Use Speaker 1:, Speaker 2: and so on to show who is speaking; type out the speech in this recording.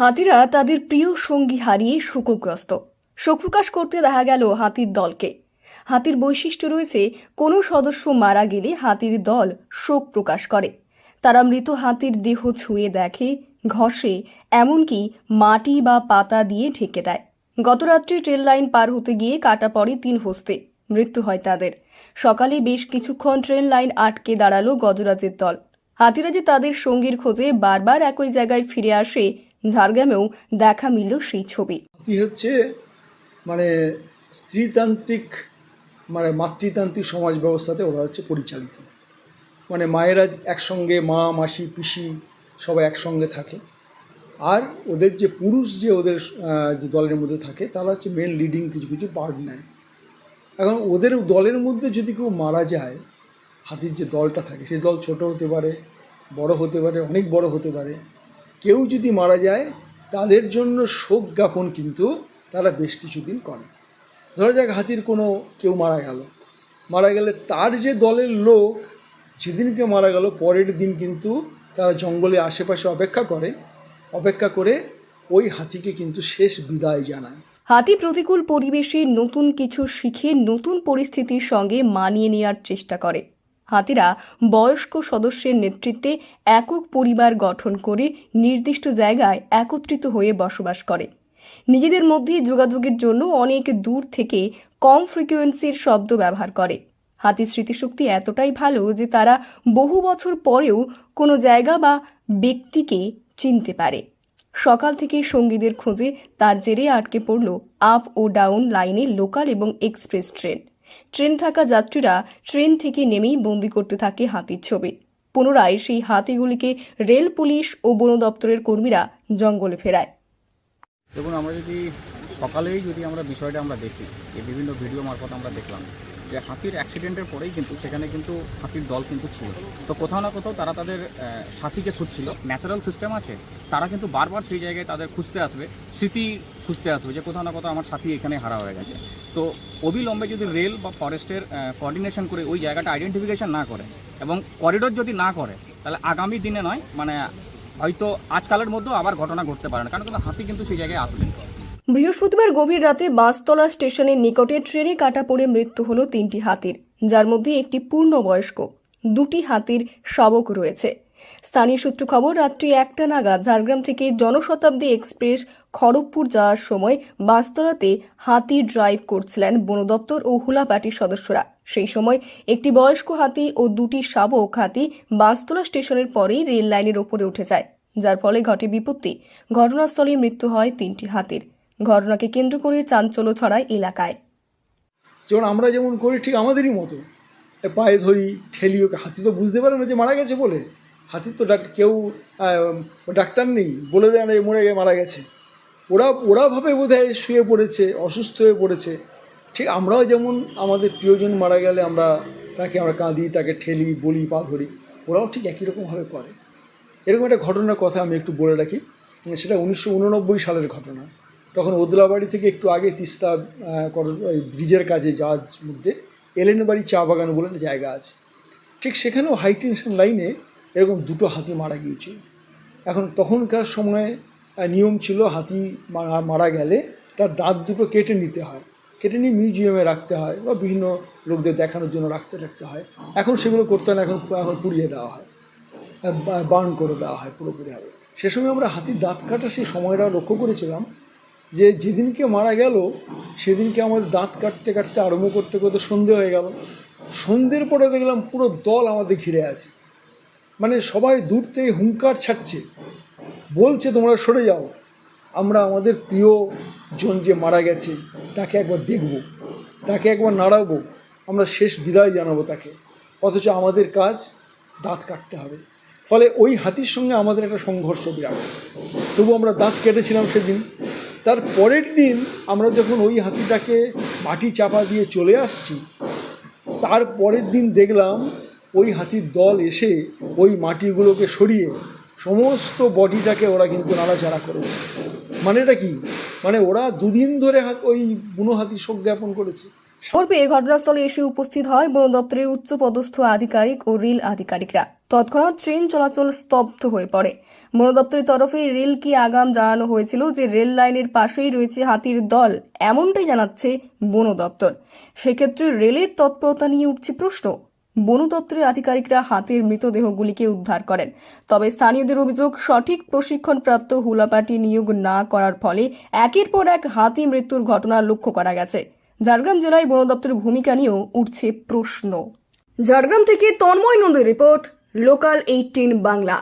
Speaker 1: হাতিরা তাদের প্রিয় সঙ্গী হারিয়ে শোকগ্রস্ত। শোক প্রকাশ করতে দেখা গেল হাতির দলকে। হাতির বৈশিষ্ট্য রয়েছে, কোনো সদস্য মারা গেলে হাতির দল শোক প্রকাশ করে। তারা মৃত হাতির দেহ ছুঁয়ে দেখে, ঘষে, এমনকি মাটি বা পাতা দিয়ে ঢেকে দেয়। গতরাত্রে ট্রেন লাইন পার হতে গিয়ে কাটা পড়ে তিন হস্তে। মৃত্যু হয় তাদের। সকালে বেশ কিছুক্ষণ ট্রেন লাইন আটকে দাঁড়াল গজরাজের দল। হাতিরা যে তাদের সঙ্গীর খোঁজে বারবার একই জায়গায় ফিরে আসে ঝাড়গ্রামেও দেখা মিলল সেই ছবি।
Speaker 2: হচ্ছে মানে স্ত্রীতান্ত্রিক মানে মাতৃতান্ত্রিক সমাজ ব্যবস্থাতে ওরা হচ্ছে পরিচালিত। মানে মায়েরা একসঙ্গে, মা, মাসি, পিসি সবাই একসঙ্গে থাকে। আর ওদের যে পুরুষ যে ওদের যে দলের মধ্যে থাকে, তারা হচ্ছে মেন লিডিং কিছু কিছু পার্ট নেয়। এখন ওদের দলের মধ্যে যদি কেউ মারা যায়, হাতির যে দলটা থাকে, সেই দল ছোট হতে পারে, বড় হতে পারে, অনেক বড় হতে পারে কেউ যদি মারা যায়, তাদের জন্য শোক জ্ঞাপন কিন্তু তারা বেশ কিছুদিন করে। ধরা যাক হাতির কোনো কেউ মারা গেল। মারা গেলে তার যে দলের লোক, যেদিনকে মারা গেল, পরের দিন কিন্তু তারা জঙ্গলে আশেপাশে অপেক্ষা করে। অপেক্ষা করে ওই হাতিকে কিন্তু শেষ বিদায় জানায়।
Speaker 1: হাতি প্রতিকূল পরিবেশে নতুন কিছু শিখে নতুন পরিস্থিতির সঙ্গে মানিয়ে নেওয়ার চেষ্টা করে। হাতিরা বয়স্ক সদস্যের নেতৃত্বে একক পরিবার গঠন করে নির্দিষ্ট জায়গায় একত্রিত হয়ে বসবাস করে। নিজেদের মধ্যে যোগাযোগের জন্য অনেক দূর থেকে কম ফ্রিকোয়েন্সির শব্দ ব্যবহার করে। হাতির স্মৃতিশক্তি এতটাই ভালো যে তারা বহু বছর পরেও কোনো জায়গা বা ব্যক্তিকে চিনতে পারে। সকাল থেকে সঙ্গীদের খোঁজে তার জেরে আটকে পড়ল আপ ও ডাউন লাইনে লোকাল এবং এক্সপ্রেস ট্রেন। ট্রেন থাকা যাত্রীরা ট্রেন থেকে নেমেই বন্দি করতে থাকে হাতির ছবি। পুনরায় সেই হাতিগুলিকে রেল, পুলিশ ও বন দপ্তরের কর্মীরা জঙ্গলে ফেরায়।
Speaker 3: দেখুন, আমরা যদি সকালেই যদি আমরা বিষয়টা আমরা দেখি, এই বিভিন্ন ভিডিও মারফত আমরা দেখলাম যে হাতির অ্যাক্সিডেন্টের পরেই কিন্তু সেখানে কিন্তু হাতির দল কিন্তু ছিল। তো কোথাও না কোথাও তারা তাদের সাথীকে খুঁজছিল। ন্যাচারাল সিস্টেম আছে। তারা কিন্তু বারবার সেই জায়গায় তাদের খুঁজতে আসবে। স্মৃতি খুঁজতে আসবে যে কোথাও না কোথাও আমার সাথী এখানে হারা হয়ে গেছে। তো অবিলম্বে যদি রেল বা ফরেস্টের কোঅর্ডিনেশন করে ওই জায়গাটা আইডেন্টিফিকেশন না করে এবং করিডোর যদি না করে, তাহলে আগামী দিনে নয় মানে হয়তো আজকালের মধ্যেও আবার ঘটনা ঘটতে পারে না। কারণ কিন্তু হাতি কিন্তু সেই জায়গায় আসবেন
Speaker 1: বৃহস্পতিবার গভীর রাতে বাসতলা স্টেশনের নিকটে ট্রেনে কাটা পড়ে মৃত্যু হলো তিনটি হাতির, যার মধ্যে একটি পূর্ণবয়স্ক, দুটি হাতির শাবক রয়েছে। স্থানীয় সূত্র খবর, রাত্রি একটা নাগাদ ঝাড়গ্রাম থেকে জনশতাব্দী এক্সপ্রেস খড়গপুর যাওয়ার সময় বাঁশতলাতে হাতি ড্রাইভ করছিলেন বন দপ্তর ও হুলাপাটির সদস্যরা। সেই সময় একটি বয়স্ক হাতি ও দুটি শাবক হাতি বাঁশতলা স্টেশনের পরেই রেল লাইনের ওপরে উঠে যায়। যার ফলে ঘটে বিপত্তি। ঘটনাস্থলে মৃত্যু হয় তিনটি হাতির। ঘটনাকে কেন্দ্র করে চাঞ্চল্য ছড়ায় এলাকায়।
Speaker 2: যেমন আমরা যেমন করি, ঠিক আমাদেরই মতো। পায়ে ধরি, ঠেলি ওকে, হাতি তো বুঝতে পারে না যে মারা গেছে বলে। হাতির তো ডাক, কেউ ডাক্তার নেই। বলে দেয় না মরে মারা গেছে। ওরা ওরা ভাবে বোধ হয় শুয়ে পড়েছে অসুস্থ হয়ে পড়েছে। ঠিক আমরাও যেমন আমাদের প্রিয়জন মারা গেলে আমরা তাকে আমরা কাঁদি তাকে ঠেলি বলি পা ধরি ওরাও ঠিক একই রকমভাবে করে। এরকম একটা ঘটনার কথা আমি একটু বলে রাখি। উম, সেটা উনিশশো উননব্বই সালের ঘটনা। তখন ওদলাবাড়ি থেকে একটু আগে তিস্তা ব্রিজের কাছে যাওয়ার মধ্যে এলেনবাড়ি চা বাগান বলে একটা জায়গা আছে। ঠিক সেখানেও হাই টেনশন লাইনে এরকম দুটো হাতি মারা গিয়েছিল। এখন তখনকার সময় নিয়ম ছিল হাতি মারা মারা গেলে তার দাঁত দুটো কেটে নিতে হয়। কেটে নিয়ে মিউজিয়ামে রাখতে হয় বা বিভিন্ন লোকদের দেখানোর জন্য রাখতে রাখতে হয়। এখন সেগুলো করতে না, এখন এখন পুড়িয়ে দেওয়া হয়। বার্ন করে দেওয়া হয় পুরোপুরিভাবে। সে সময় আমরা হাতির দাঁত কাটা সেই সময়টা লক্ষ্য করেছিলাম যে যেদিনকে মারা গেল, সেদিনকে আমাদের দাঁত কাটতে কাটতে আরম্ভ করতে করতে সন্ধে হয়ে গেল। সন্ধ্যের পরে দেখলাম পুরো দল আমাদের ঘিরে আছে। মানে সবাই দূর থেকে হুঙ্কার ছাড়ছে। বলছে তোমরা সরে যাও। আমরা আমাদের প্রিয় জন যে মারা গেছে, তাকে একবার দেখব, তাকে একবার নাড়াবো। আমরা শেষ বিদায় জানাব তাকে। অথচ আমাদের কাজ দাঁত কাটতে হবে। ফলে ওই হাতির সঙ্গে আমাদের একটা সংঘর্ষ বিরাট। তবু আমরা দাঁত কেটেছিলাম সেদিন। তার পরের দিন আমরা যখন ওই হাতিটাকে মাটি চাপা দিয়ে চলে আসছি, তার পরের দিন দেখলাম ওই হাতির দল এসে ওই মাটিগুলোকে সরিয়ে সমস্ত বডিটাকে ওরা কিন্তু নাড়াচাড়া করেছে। মানে এটা কি? মানে ওরা দুদিন ধরে ওই বুনো হাতি শোক জ্ঞাপন করেছে।
Speaker 1: খবর পেয়ে ঘটনাস্থলে এসে উপস্থিত হয় বন দপ্তরের উচ্চপদস্থ আধিকারিক ও রেল আধিকারিকরা। তৎক্ষণাৎ ট্রেন চলাচল স্তব্ধ হয়ে পড়ে। বন দপ্তরের তরফে রেলকে আগাম জানানো হয়েছিল যে রেল লাইনের পাশেই রয়েছে হাতির দল, এমনটাই জানাচ্ছে বন দপ্তর। সেক্ষেত্রে রেলের তৎপরতা নিয়ে উঠছে প্রশ্ন। বন দপ্তরের আধিকারিকরা হাতির মৃতদেহগুলিকে উদ্ধার করেন। তবে স্থানীয়দের অভিযোগ, সঠিক প্রশিক্ষণপ্রাপ্ত হুলাপাটি নিয়োগ না করার ফলে একের পর এক হাতি মৃত্যুর ঘটনা লক্ষ্য করা গেছে। ঝাড়গ্রাম জেলায় বন দপ্তরের ভূমিকা নিয়েও উঠছে প্রশ্ন। ঝাড়গ্রাম থেকে তন্ময় নন্দীর রিপোর্ট, লোকাল এইটিন বাংলা।